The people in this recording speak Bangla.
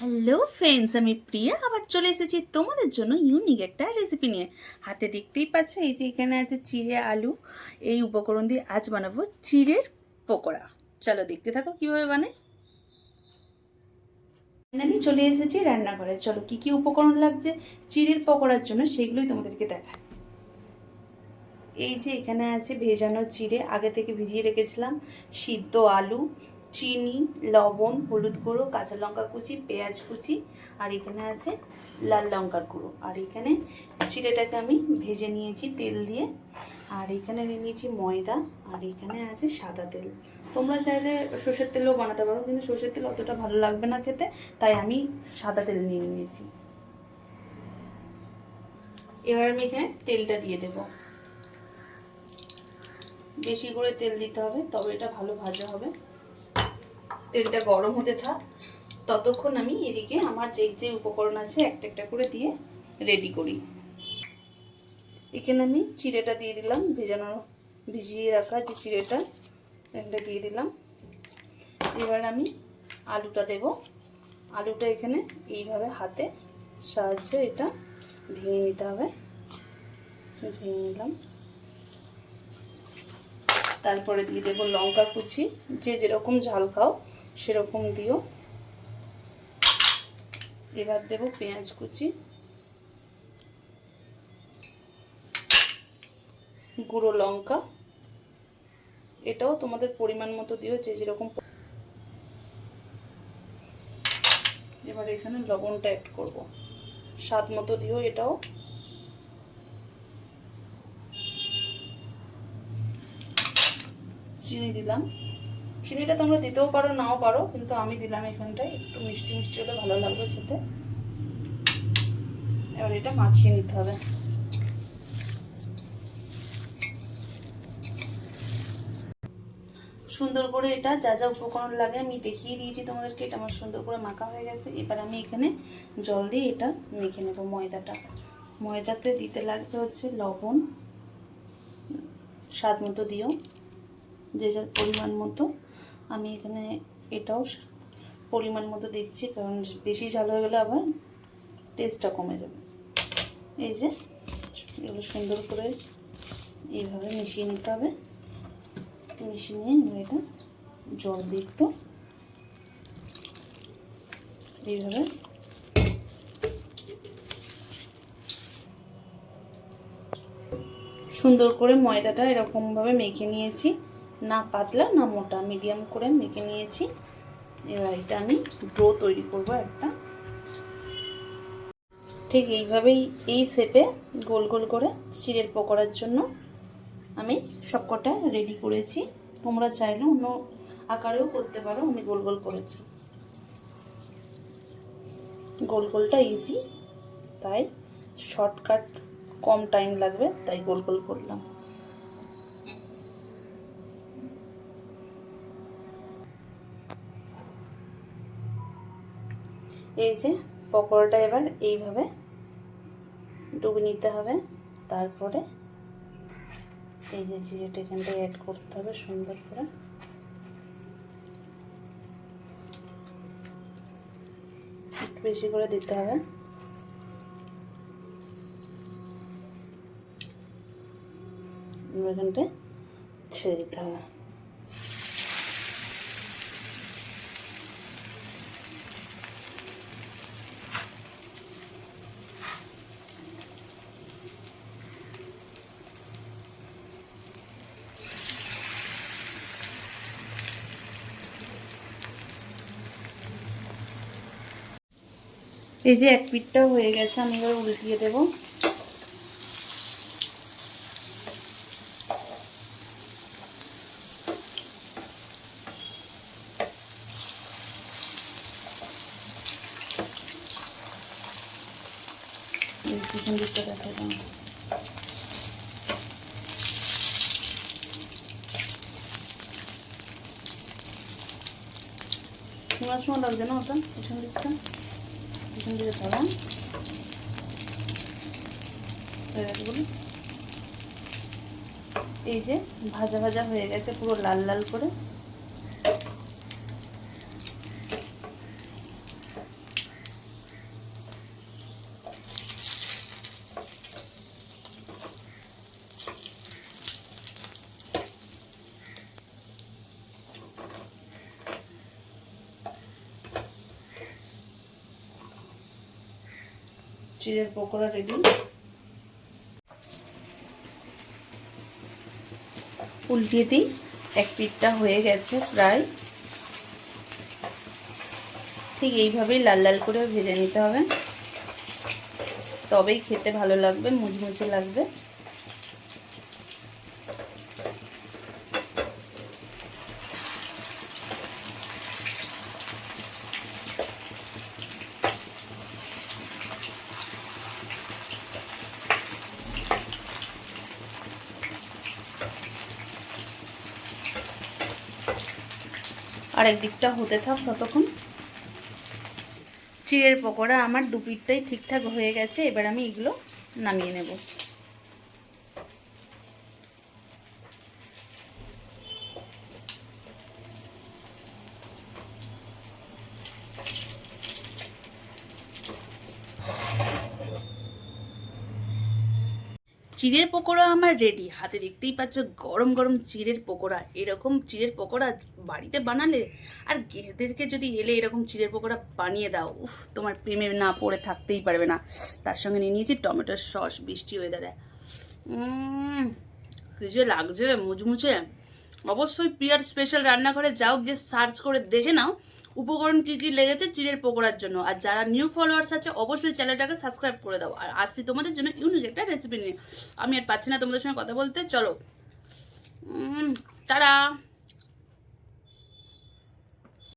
হ্যালো ফ্রেন্ডস আমি প্রিয়া। আবার চলে এসেছি তোমাদের জন্য ইউনিক একটা রেসিপি নিয়ে। হাতে দেখতেই পাচ্ছ, এই যে এখানে আছে চিড়ে আলু। এই উপকরণ দিয়ে আজ বানাবো চিড়ের পকোড়া। চলো দেখতে থাকো কীভাবে বানাই। ফাইনালি চলে এসেছি রান্নাঘরে। চলো, কি কি উপকরণ লাগছে চিড়ের পকোড়ার জন্য সেগুলোই তোমাদেরকে দেখায় এই যে এখানে আছে ভেজানো চিড়ে। আগে থেকে ভিজিয়ে রেখেছিলাম সিদ্ধ আলু চিনি, লবণ, হলুদ গুঁড়ো, কাঁচা লঙ্কা কুচি, পেঁয়াজ কুচি, আর এখানে আছে লাল লঙ্কার গুঁড়ো। আর এখানে চিড়েটাকে আমি ভেজে নিয়েছি তেল দিয়ে। আর এখানে নিয়ে নিয়েছি ময়দা, আর এখানে আছে সাদা তেল। তোমরা চাইলে সর্ষের তেলও বানাতে পারো, কিন্তু সর্ষের তেল অতটা ভালো লাগবে না খেতে, তাই আমি সাদা তেল নিয়ে নিয়েছি। এবার আমি এখানে তেলটা দিয়ে দেবো। বেশি করে তেল দিতে হবে, তবে এটা ভালো ভাজা হবে। তেলটা গরম হতে থাক, ততক্ষণ আমি এদিকে আমার যে যে উপকরণ আছে একটা একটা করে দিয়ে রেডি করি। এখানে আমি চিড়েটা দিয়ে দিলাম, ভেজানো, ভিজিয়ে রাখা যে চিড়েটা, এটা দিয়ে দিলাম। এবার আমি আলুটা দেব। আলুটা এখানে এইভাবে হাতে সাহায্যে এটা ভেঙে নিতে হবে। ভেঙে নিলাম। তারপরে দিয়ে দেবো লঙ্কা কুচি। যে যেরকম ঝাল খাও সেরকম দিও। এবার দেব পেঁয়াজ কুচি। গুঁড়ো লঙ্কা। এটাও তোমাদের পরিমাণ মতো দিও, যে যেরকম এবার এখানে লবণটা অ্যাড করব। স্বাদ মতো দিও এটাও। চিনি দিলাম। চিনিটা তোমরা দিতেও পারো, নাও পারো, কিন্তু আমি দিলাম এখানটায়। একটু মিষ্টি মিষ্টি হলে ভালো লাগবে খেতে। এবার এটা মাখিয়ে নিতে হবে। সুন্দর করে এটা যা যা উপকরণ লাগে আমি দেখিয়ে দিয়েছি তোমাদেরকে, এটা আমার সুন্দর করে মাখা হয়ে গেছে। এবার আমি এখানে জল দিয়ে এটা মেখে নেব ময়দাটা। ময়দাতে দিতে লাগবে হচ্ছে লবণ, স্বাদ মতো দিও, যে যার পরিমাণ মতো। আমি এখানে এটাও পরিমাণ মতো দিচ্ছি, কারণ বেশি ঝাল হয়ে গেলে আবার টেস্টটা কমে যাবে। এই যে, এগুলো সুন্দর করে এইভাবে মিশিয়ে নিতে হবে। মিশিয়ে নিয়ে এবার এটা জল দিয়ে একটু এইভাবে সুন্দর করে ময়দাটা এরকমভাবে মেখে নিয়েছি। না পাতলা, না মোটা। মিডিয়াম করে মেখে নিয়েছি। এবার এটা আমি ড্রো তৈরি করব একটা। ঠিক এইভাবেই এই শেপে গোল গোল করে চিড়ের পকোড়ার জন্য আমি সবকটা রেডি করেছি। তোমরা চাইলে অন্য আকারেও করতে পারো, আমি গোল গোল করেছি। গোল গোলটা ইজি তাই শর্টকাট কম টাইম লাগবে, তাই গোল গোল করলাম। এই যে পকোড়াটা এবার এইভাবে ডুবে নিতে হবে। তারপরে এই যে জিরেটা এখানটায় অ্যাড করতে হবে সুন্দর করে। একটু বেশি করে দিতে হবে। এখানটায় ছেড়ে দিতে হবে। এই যে এক পিঠটাও হয়ে গেছে, আমি এবার উল্টিয়ে দেবো। সময় লাগছে না ওটা পিছন দিকটা পিছন দিয়ে ধরান এই যে ভাজা ভাজা হয়ে গেছে পুরো লাল লাল করে চিড়ের পকোড়া রেডি উল্টিয়ে দিই, এক পিঠটা হয়ে গেছে প্রায়। ঠিক এইভাবেই লাল লাল করে ভেজে নিতে হবে। তবেই খেতে ভালো লাগবে, মুচমুচে লাগবে। আরেক দিকটা হতে থাক ততক্ষণ। চিড়ের পকোড়া আমার দুপিটটাই ঠিকঠাক হয়ে গেছে, এবার আমি এগুলো নামিয়ে নেব। চিড়ের পকোড়া আমার রেডি হাতে দেখতেই পাচ্ছ, গরম গরম চিড়ের পকোড়া। এরকম চিড়ের পকোড়া বাড়িতে বানালে আর গেস্টদেরকে যদি এলে এরকম চিড়ের পকোড়া বানিয়ে দাও, উফ, তোমার প্রেমে না পড়ে থাকতেই পারবে না। তার সঙ্গে নিয়ে নিয়েছি টমেটোর সস বৃষ্টি ওয়েদারে কি যে লাগছে, মুচমুচে। অবশ্যই প্রিয়ার স্পেশাল রান্নাঘরে যাও, গিয়ে সার্চ করে দেখে নাও। উপকরণ কী কী লেগেছে চিড়ের পকোড়ার জন্য। আর যারা নিউ ফলোয়ার্স আছে, অবশ্যই চ্যানেলটাকে সাবস্ক্রাইব করে দাও। আর আসছি তোমাদের জন্য ইউনিক একটা রেসিপি নিয়ে। আমি আর পাচ্ছি না তোমাদের সঙ্গে কথা বলতে। চলো। তারা।